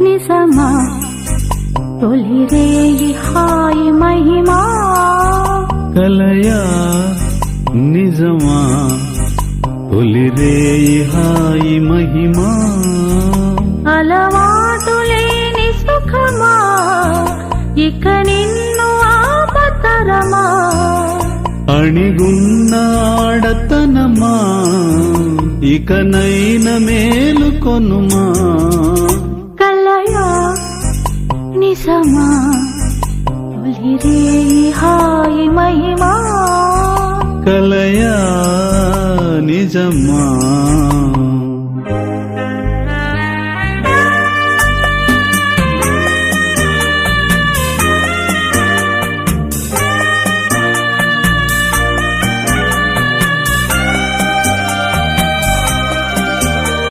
నిజమా? తొలి రేయి హాయి మహిమా? కలయా నిజమా? తొలి రేయి హాయి మహిమా? అలవాటు లేని సుఖమా? ఇక నిన్ను ఆపతరమా? అణిగున్న ఆడతనమా? ఇకనైన మేలుకొనుమా నిజమా తొలి హాయి మహిమా కలయా నిజమా